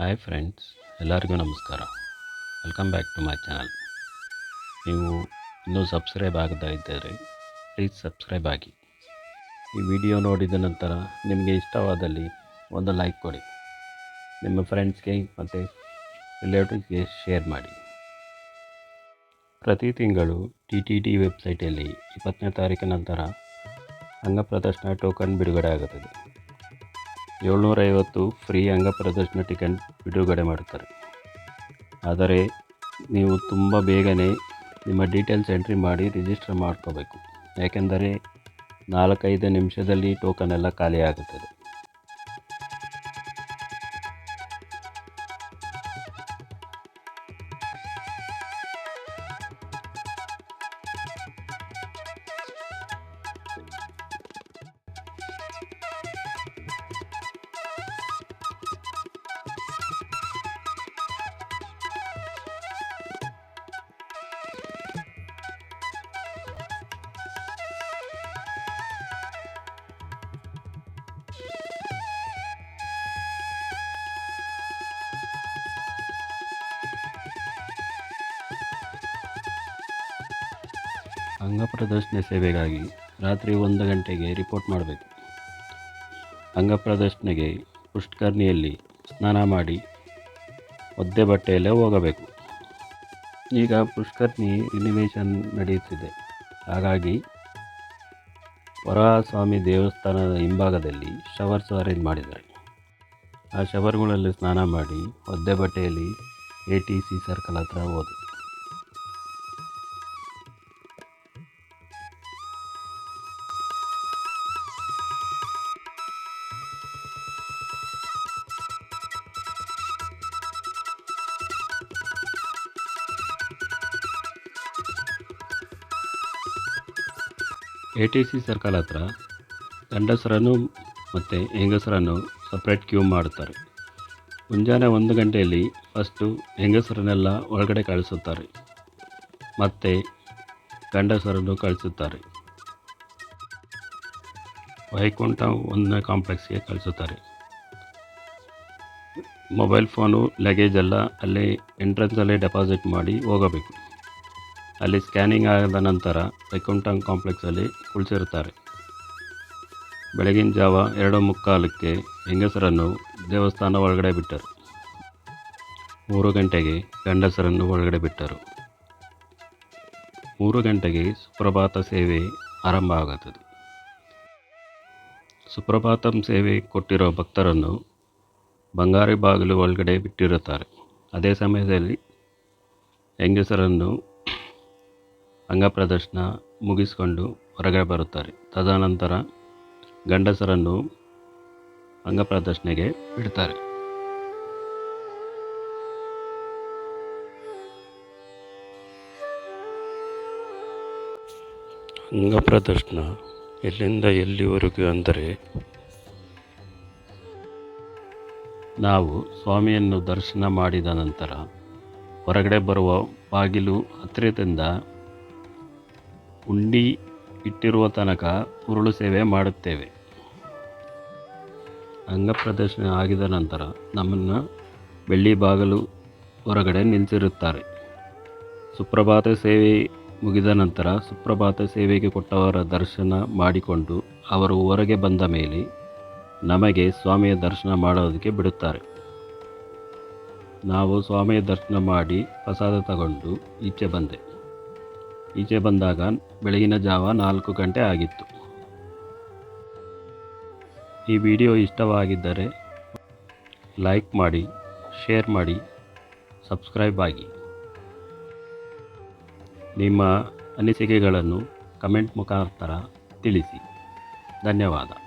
Hi friends ಎಲ್ಲರಿಗೂ ನಮಸ್ಕಾರ. Welcome back to my channel ನೀವು ಇನ್ನೂ ಸಬ್ಸ್ಕ್ರೈಬ್ ಆಗದೇ ಇದ್ದರೆ ಪ್ಲೀಸ್ ಸಬ್ಸ್ಕ್ರೈಬ್ ಆಗಿ. ಈ ವಿಡಿಯೋ ನೋಡಿದ ನಂತರ ನಿಮಗೆ ಇಷ್ಟವಾದಲ್ಲಿ ಒಂದು ಲೈಕ್ ಕೊಡಿ. ನಿಮ್ಮ ಫ್ರೆಂಡ್ಸ್ಗೆ ಮತ್ತು ರಿಲೇಟಿವ್ಸ್ಗೆ ಶೇರ್ ಮಾಡಿ. ಪ್ರತಿ ತಿಂಗಳು ಟಿ ಟಿ ಟಿ ವೆಬ್ಸೈಟಲ್ಲಿ ಇಪ್ಪತ್ತನೇ ತಾರೀಕಿನ ನಂತರ ಅಂಗಪ್ರದರ್ಶನ ಟೋಕನ್ ಬಿಡುಗಡೆ ಆಗುತ್ತದೆ. ಏಳ್ನೂರೈವತ್ತು ಫ್ರೀ ಅಂಗಪ್ರದರ್ಶನ ಟಿಕೆಟ್ ಬಿಡುಗಡೆ ಮಾಡುತ್ತಾರೆ. ಆದರೆ ನೀವು ತುಂಬ ಬೇಗನೆ ನಿಮ್ಮ ಡೀಟೇಲ್ಸ್ ಎಂಟ್ರಿ ಮಾಡಿ ರಿಜಿಸ್ಟರ್ ಮಾಡ್ಕೋಬೇಕು. ಯಾಕೆಂದರೆ ನಾಲ್ಕೈದು ನಿಮಿಷದಲ್ಲಿ ಟೋಕನ್ ಎಲ್ಲ ಖಾಲಿ ಅಂಗಪ್ರದರ್ಶನ ಸೇವೆಗಾಗಿ ರಾತ್ರಿ ಒಂದು ಗಂಟೆಗೆ ರಿಪೋರ್ಟ್ ಮಾಡಬೇಕು. ಅಂಗಪ್ರದರ್ಶನಗೆ ಪುಷ್ಕರ್ಣಿಯಲ್ಲಿ ಸ್ನಾನ ಮಾಡಿ ಒದ್ದೆ ಬಟ್ಟೆಯಲ್ಲೇ ಹೋಗಬೇಕು. ಈಗ ಪುಷ್ಕರ್ಣಿ ರಿನಿವೇಶನ್ ನಡೆಯುತ್ತಿದೆ. ಹಾಗಾಗಿ ವರಹಸ್ವಾಮಿ ದೇವಸ್ಥಾನದ ಹಿಂಭಾಗದಲ್ಲಿ ಶವರ್ಸ್ ಅರೇಂಜ್ ಮಾಡಿದ್ದಾರೆ. ಆ ಶವರ್ಗಳಲ್ಲಿ ಸ್ನಾನ ಮಾಡಿ ಒದ್ದೆ ಬಟ್ಟೆಯಲ್ಲಿ ಎ ಟಿ ಸಿ ಸರ್ಕಲ್ ಹತ್ರ ಹೋದೆ. ಎ ಟಿ ಸಿ ಸರ್ಕಲ್ ಹತ್ರ ಗಂಡಸರನ್ನು ಮತ್ತು ಹೆಂಗಸರನ್ನು ಸಪ್ರೇಟ್ ಕ್ಯೂ ಮಾಡುತ್ತಾರೆ. ಮುಂಜಾನೆ ಒಂದು ಗಂಟೆಯಲ್ಲಿ ಫಸ್ಟು ಹೆಂಗಸರನ್ನೆಲ್ಲ ಒಳಗಡೆ ಕಳಿಸುತ್ತಾರೆ. ಮತ್ತು ಗಂಡಸರನ್ನು ಕಳಿಸುತ್ತಾರೆ. ವೈಕುಂಠ ಒಂದನೇ ಕಾಂಪ್ಲೆಕ್ಸ್ಗೆ ಕಳಿಸುತ್ತಾರೆ. ಮೊಬೈಲ್ ಫೋನು ಲಗೇಜ್ ಎಲ್ಲ ಅಲ್ಲಿ ಎಂಟ್ರೆನ್ಸಲ್ಲೇ ಡೆಪಾಸಿಟ್ ಮಾಡಿ ಹೋಗಬೇಕು. ಅಲ್ಲಿ ಸ್ಕ್ಯಾನಿಂಗ್ ಆದ ನಂತರ ವೈಕುಂಠಂ ಕಾಂಪ್ಲೆಕ್ಸಲ್ಲಿ ಕುಳಿಸಿರುತ್ತಾರೆ. ಬೆಳಗಿನ ಜಾವ ಎರಡು ಮುಕ್ಕಾಲಕ್ಕೆ ಹೆಂಗಸರನ್ನು ದೇವಸ್ಥಾನ ಒಳಗಡೆ ಬಿಟ್ಟರು. ಮೂರು ಗಂಟೆಗೆ ಗಂಡಸರನ್ನು ಒಳಗಡೆ ಬಿಟ್ಟರು. ಮೂರು ಗಂಟೆಗೆ ಸುಪ್ರಭಾತ ಸೇವೆ ಆರಂಭ ಆಗುತ್ತದೆ ಸುಪ್ರಭಾತಂ ಸೇವೆ ಕೊಟ್ಟಿರೋ ಭಕ್ತರನ್ನು ಬಂಗಾರಿ ಬಾಗಿಲು ಒಳಗಡೆ ಬಿಟ್ಟಿರುತ್ತಾರೆ. ಅದೇ ಸಮಯದಲ್ಲಿ ಹೆಂಗಸರನ್ನು ಅಂಗಪ್ರದರ್ಶನ ಮುಗಿಸಿಕೊಂಡು ಹೊರಗಡೆ ಬರುತ್ತಾರೆ. ತದನಂತರ ಗಂಡಸರನ್ನು ಅಂಗಪ್ರದರ್ಶನೆಗೆ ಬಿಡ್ತಾರೆ. ಅಂಗಪ್ರದರ್ಶನ ಎಲ್ಲಿಂದ ಎಲ್ಲಿವರೆಗೂ ಅಂದರೆ ನಾವು ಸ್ವಾಮಿಯನ್ನು ದರ್ಶನ ಮಾಡಿದ ನಂತರ ಹೊರಗಡೆ ಬರುವ ಬಾಗಿಲು ಹತ್ತಿರದಿಂದ ಉಂಡಿ ಇಟ್ಟಿರುವ ತನಕ ಉರುಳು ಸೇವೆ ಮಾಡುತ್ತೇವೆ. ಅಂಗಪ್ರದರ್ಶನ ಆಗಿದ ನಂತರ ನಮ್ಮನ್ನು ಬೆಳ್ಳಿ ಬಾಗಿಲು ಹೊರಗಡೆ ನಿಲ್ಲಿಸಿರುತ್ತಾರೆ ಸುಪ್ರಭಾತ ಸೇವೆ ಮುಗಿದ ನಂತರ ಸುಪ್ರಭಾತ ಸೇವೆಗೆ ಕೊಟ್ಟವರ ದರ್ಶನ ಮಾಡಿಕೊಂಡು ಅವರು ಹೊರಗೆ ಬಂದ ಮೇಲೆ ನಮಗೆ ಸ್ವಾಮಿಯ ದರ್ಶನ ಮಾಡೋದಕ್ಕೆ ಬಿಡುತ್ತಾರೆ. ನಾವು ಸ್ವಾಮಿಯ ದರ್ಶನ ಮಾಡಿ ಪ್ರಸಾದ ತಗೊಂಡು ಈಚೆ ಬಂದೆ. ಈಚೆ ಬಂದಾಗ ಬೆಳಗಿನ ಜಾವ ನಾಲ್ಕು ಗಂಟೆ ಆಗಿತ್ತು. ಈ ವಿಡಿಯೋ ಇಷ್ಟವಾಗಿದ್ದರೆ ಲೈಕ್ ಮಾಡಿ, ಶೇರ್ ಮಾಡಿ, ಸಬ್ಸ್ಕ್ರೈಬ್ ಆಗಿ. ನಿಮ್ಮ ಅನಿಸಿಕೆಗಳನ್ನು ಕಮೆಂಟ್ ಮುಖಾಂತರ ತಿಳಿಸಿ. ಧನ್ಯವಾದ.